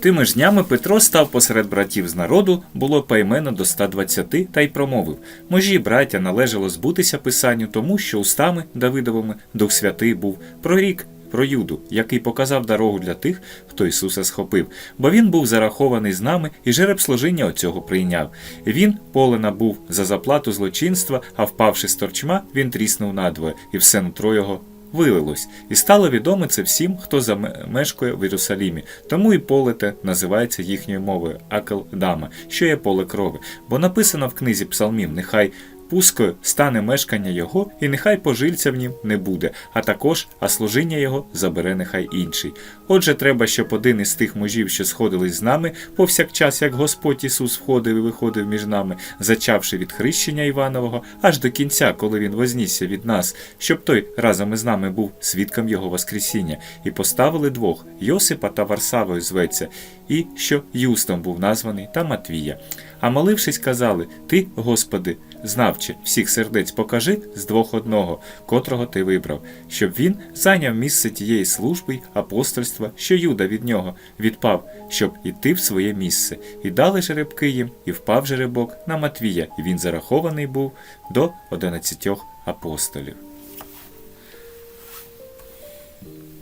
Тими ж днями Петро став посеред братів з народу, було поіменно до 120, та й промовив: Можі, браття, належало збутися писанню, тому що устами Давидовими Дух Святий був. Прорік про Юду, який показав дорогу для тих, хто Ісуса схопив, бо він був зарахований з нами і жереб служіння оцього прийняв. Він полена був за заплату злочинства, а впавши з торчма, він тріснув надвоє, і все нутро його вилилось, і стало відоме це всім, хто замешкує в Єрусалімі. Тому і полете називається їхньою мовою Акелдама, що є поле крови. Бо написано в книзі псалмів, нехай пускою стане мешкання його, і нехай пожильця в нім не буде, а також, а служіння його забере нехай інший. Отже, треба, щоб один із тих мужів, що сходились з нами, повсякчас, як Господь Ісус входив і виходив між нами, зачавши від хрещення Іванового, аж до кінця, коли він вознісся від нас, щоб той разом із нами був свідком Його Воскресіння, і поставили двох Йосипа та Варсавою зветься, і що Юстом був названий та Матвія. А молившись, казали: Ти, Господи, знавче, всіх сердець покажи з двох одного, котрого ти вибрав, щоб він зайняв місце тієї служби й апостольства, що Юда від нього відпав, щоб іти в своє місце. І дали жеребки їм, і впав жеребок на Матвія, і він зарахований був до одинадцятьох апостолів.